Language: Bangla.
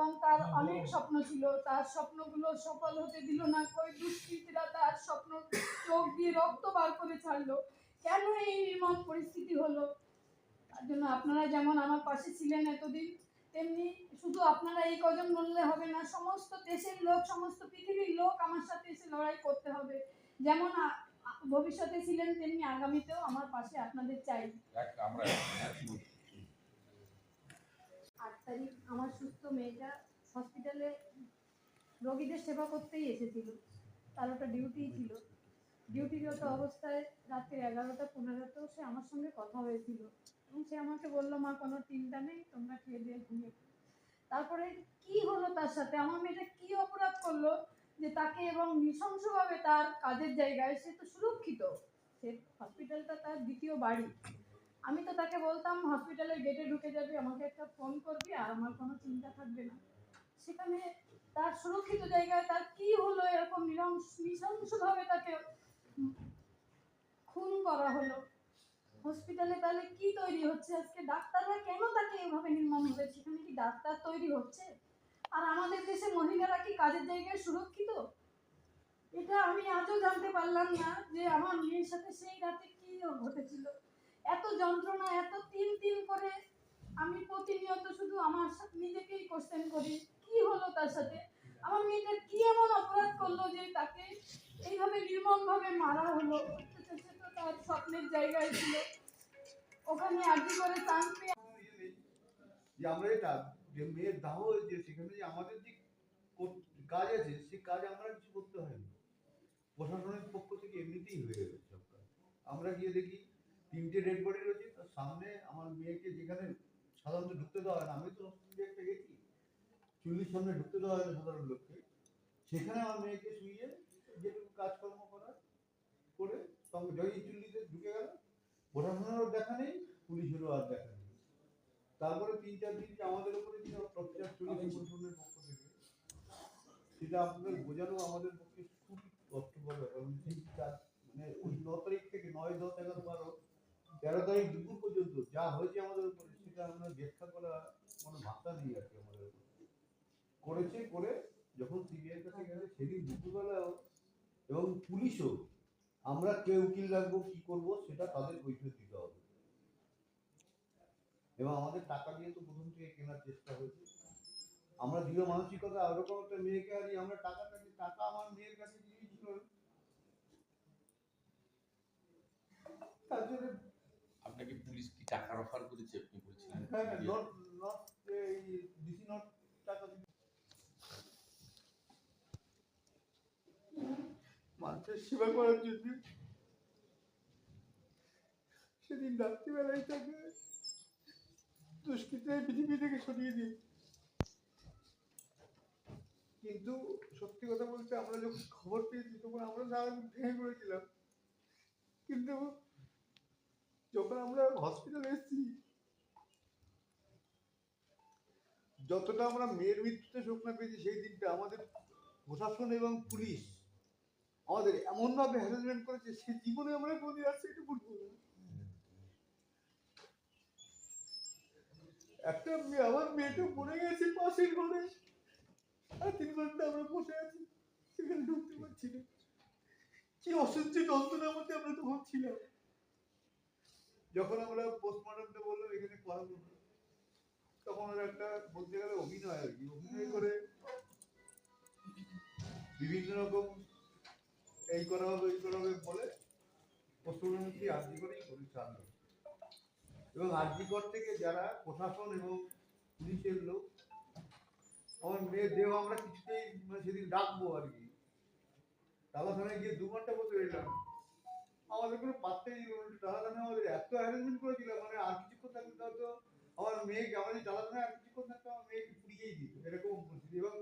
এবং তার অনেক স্বপ্ন ছিল। তার স্বপ্নগুলো সফল হতে দিল না। কই দুষ্কৃতীরা তার স্বপ্ন চোখ দিয়ে রক্ত বার করে ছাড়লো। কেন এই নির্মম পরিস্থিতি হলো? তার জন্য আপনারা যেমন আমার পাশে ছিলেন এতদিন তেমনি শুধু আপনারা এই কজন বললে হবে না সমস্ত দেশের লোক সমস্ত পৃথিবীর লোক আমার সাথে এসে লড়াই করতে হবে। যেমন ভবিষ্যতে ছিলেন তেমনি আগামীতেও আমার পাশে আপনাদের চাই। আমরা তারিখ আমার সুস্থ মেয়েটা হসপিটালে রোগীদের সেবা করতেই এসেছিল। তার ওটা ডিউটি ছিল। ডিউটিরত অবস্থায় রাত্রি এগারোটা, পনেরোতেও সে আমার সঙ্গে কথা হয়েছিল। এবং সে আমাকে বলল, মা, কোনো চিন্তা নেই, তোমরা খেয়ে দিয়ে ঘুমিয়ে তারপরে কি হলো তার সাথে? আমার মেয়েটা কি অপরাধ করল যে তাকে এবং নৃশংসভাবে তার কাজের জায়গায় সে তো সুরক্ষিত। সে হসপিটালটা তার দ্বিতীয় বাড়ি। আমি তো তাকে বলতাম, হসপিটালের গেটে ঢুকে যাবি, আমাকে একটা ফোন করবি আর আমার কোনো চিন্তা থাকবে না। সেখানে তার সুরক্ষিত জায়গায় তার কি হলো এরকম নিরংস নৃশংসভাবে তাকে খুন করা হলো। হসপিটালে তাহলে কি তৈরি হচ্ছে? আজকে ডাক্তাররা কেন তাকে এভাবে নির্মাণ হবে সেখানে কি ডাক্তার তৈরি হচ্ছে? আর আমাদের দেশে মহিলারা কি কাজের জায়গায় সুরক্ষিত? এটা আমি আজও জানতে পারলাম না যে আমার মেয়ের সাথে সেই রাতে কি ঘটেছিল। এত যন্ত্রণা, এত তিন তিন করে আমি প্রতিনিয়ত শুধু আমার নিজেকেই কোশ্চেন করি, কি হলো তার সাথে? আমার মেয়েটা কি এমন অপরাধ করল যে তাকে এইভাবে নির্মম ভাবে মারা হলো? তার স্বপ্নের জায়গায় ছিল। ওখানে আর্জি করে চান পেয়ে যে আমরা এটা, যে মেয়ের দাহ হয়েছে সেখানে যে আমাদের যে কাজ আছে সেই কাজ আমরা কিছু করতে হয়নি প্রশাসনের পক্ষ থেকে এমনিতেই হয়ে গেছে আমরা গিয়ে দেখি তিনটে ডেড বডি রয়েছে তার সামনে আমার মেয়েকে যেখানে সাধারণত ঢুকতে দেওয়া হয় না আমি তো একটা গেছি চুল্লির সামনে ঢুকতে দেওয়া হয় না সাধারণ লোককে সেখানে আমার মেয়েকে শুইয়ে যেটুকু কাজকর্ম করার করে সঙ্গে জয়ী চুল্লিতে ঢুকে গেল প্রশাসনেরও দেখা নেই পুলিশেরও আর দেখা নেই। তারপরে তিন চার দিন যে আমাদের উপরে যে অত্যাচার চলেছে প্রশাসনের পক্ষ থেকে সেটা আপনাদের বোঝানো আমাদের পক্ষে খুবই কষ্টকর ব্যাপার মানে ওই ন তারিখ থেকে নয় দশ এগারো বারো তেরো তারিখ দুপুর পর্যন্ত যা হয়েছে আমাদের উপরে, সেটা আমরা ব্যাখ্যা করা কোনো ভাষা নেই আর কি আমাদের উপরে। করেছে করে যখন সিবিআই কাছে গেছে, সেদিন দুপুরবেলাও এবং পুলিশও আমরা কে উকিল রাখব, কি করব, সেটা তাদের কৈফিয়ত দিতে হবে। এবং আমাদের টাকা দিয়ে তো প্রথম থেকে কেনার চেষ্টা হয়েছে। আমরা দৃঢ় মানসিকতা, ওরকম একটা মেয়েকে হারিয়ে আমরা টাকা কাছে টাকা আমার মেয়ের কাছে তার জন্য আপনাকে পুলিশ কি টাকার অফার করেছে আপনি বলছিলেন। হ্যাঁ মানুষের সেবা করার জন্য সেদিন রাত্রিবেলায় তাকে দুষ্কৃতের পৃথিবী থেকে সরিয়ে দিই কিন্তু সত্যি কথা বলতে আমরা যখন খবর পেয়েছি তখন আমরা সারা ভেঙে পড়েছিলাম। কিন্তু যখন আমরা হসপিটালে এসেছি। যতটা আমরা মেয়ের মৃত্যুতে শোক না পেয়েছি, সেই দিনটা আমাদের প্রশাসন এবং পুলিশ আমাদের এমনভাবে হ্যারাসমেন্ট করেছে, সে জীবনে আমরা কোনদিন আর সেটা ভুলবো না। একটা মেয়ে, আমার মেয়েটা পড়ে গেছে পাশের ঘরে। আর তিন ঘণ্টা আমরা বসে আছি, সেখানে ঢুকতে পারছি না। কি অসহ্য যন্ত্রণার মধ্যে আমরা তখন ছিলাম। যখন আমরা পোস্টমর্টমটা বললাম এখানে করাবো না, তখন ওরা একটা বলতে গেলে অভিনয় আর কি। অভিনয় করে বিভিন্ন রকম এই করা হবে এই করা হবে বলে পশ্চিমবঙ্গমন্ত্রী আর্জি করেই করে ছাড়লো এবং আর্জি কর থেকে যারা প্রশাসন এবং পুলিশের লোক আমার মেয়ের দেহ আমরা কিছুতেই মানে সেদিন ডাকবো আর কি। থানায় গিয়ে দু ঘণ্টা বসে রইলাম। আমাদের কোনো পাত্তাই দিলো না। টানাটানি আমাদের এত অ্যারেঞ্জমেন্ট করে দিল মানে আর কিছুক্ষণ থাকলে হয়তো আমার মেয়ে আমাদের টানাটানি আর কিছুক্ষণ থাকতো আমার মেয়েকে পুড়িয়েই দিত, এরকম পরিস্থিতি। এবং